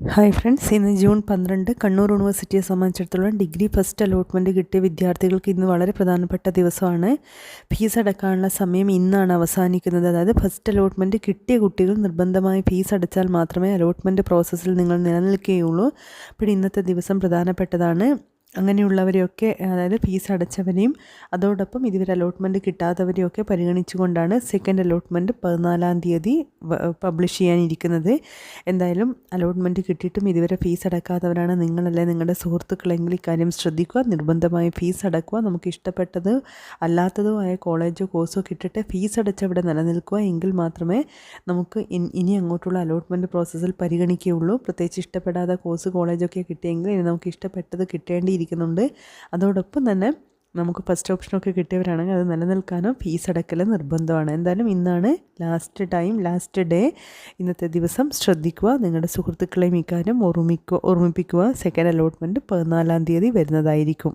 Hi friends ഇന്ന് June പന്ത്രണ്ട് കണ്ണൂർ യൂണിവേഴ്സിറ്റിയെ സംബന്ധിച്ചിടത്തോളം ഡിഗ്രി ഫസ്റ്റ് അലോട്ട്മെന്റ് കിട്ടിയ വിദ്യാർത്ഥികൾക്ക് ഇന്ന് വളരെ പ്രധാനപ്പെട്ട ദിവസമാണ്. ഫീസ് അടക്കാനുള്ള സമയം ഇന്നാണ് അവസാനിക്കുന്നത്. അതായത് ഫസ്റ്റ് അലോട്ട്മെന്റ് കിട്ടിയ കുട്ടികൾ നിർബന്ധമായി ഫീസ് അടച്ചാൽ മാത്രമേ അലോട്ട്മെന്റ് പ്രോസസ്സിൽ നിങ്ങൾ നിലനിൽക്കുകയുള്ളൂ. അപ്പോൾ ഇന്നത്തെ ദിവസം പ്രധാനപ്പെട്ടതാണ്. അങ്ങനെയുള്ളവരെയൊക്കെ അതായത് ഫീസ് അടച്ചവരെയും അതോടൊപ്പം ഇതുവരെ അലോട്ട്മെന്റ് കിട്ടാത്തവരെയൊക്കെ പരിഗണിച്ചുകൊണ്ടാണ് സെക്കൻഡ് അലോട്ട്മെന്റ് പതിനാലാം തീയതി പബ്ലിഷ് ചെയ്യാനിരിക്കുന്നത്. എന്തായാലും അലോട്ട്മെന്റ് കിട്ടിയിട്ടും ഇതുവരെ ഫീസ് അടക്കാത്തവരാണ് നിങ്ങളല്ലേ നിങ്ങളുടെ സുഹൃത്തുക്കളെങ്കിൽ ഇക്കാര്യം ശ്രദ്ധിക്കുക. നിർബന്ധമായും ഫീസ് അടക്കുക. നമുക്ക് ഇഷ്ടപ്പെട്ടത് അല്ലാത്തതോ ആയ കോളേജോ കോഴ്സോ കിട്ടിയിട്ട് ഫീസ് അടച്ചവിടെ നിലനിൽക്കുക എങ്കിൽ മാത്രമേ നമുക്ക് ഇനി അങ്ങോട്ടുള്ള അലോട്ട്മെന്റ് പ്രോസസ്സിൽ പരിഗണിക്കുകയുള്ളൂ. പ്രത്യേകിച്ച് ഇഷ്ടപ്പെടാത്ത കോഴ്സ് കോളേജൊക്കെ കിട്ടിയെങ്കിൽ നമുക്ക് ഇഷ്ടപ്പെട്ടത് കിട്ടേണ്ടി ഇരിക്കുന്നുണ്ട്. അതോടൊപ്പം തന്നെ നമുക്ക് ഫസ്റ്റ് ഓപ്ഷനൊക്കെ കിട്ടിയവരാണെങ്കിൽ അത് നിലനിൽക്കാനോ ഫീസ് അടക്കൽ നിർബന്ധമാണ്. എന്തായാലും ഇന്നാണ് ലാസ്റ്റ് ടൈം ലാസ്റ്റ് ഡേ ഇന്നത്തെ ദിവസം ശ്രദ്ധിക്കുക നിങ്ങളുടെ സുഹൃത്തുക്കളെയും ഇക്കാര്യം ഓർമ്മിക്കുക ഓർമ്മിപ്പിക്കുക. സെക്കൻഡ് അലോട്ട്മെന്റ് പതിനാലാം തീയതി വരുന്നതായിരിക്കും.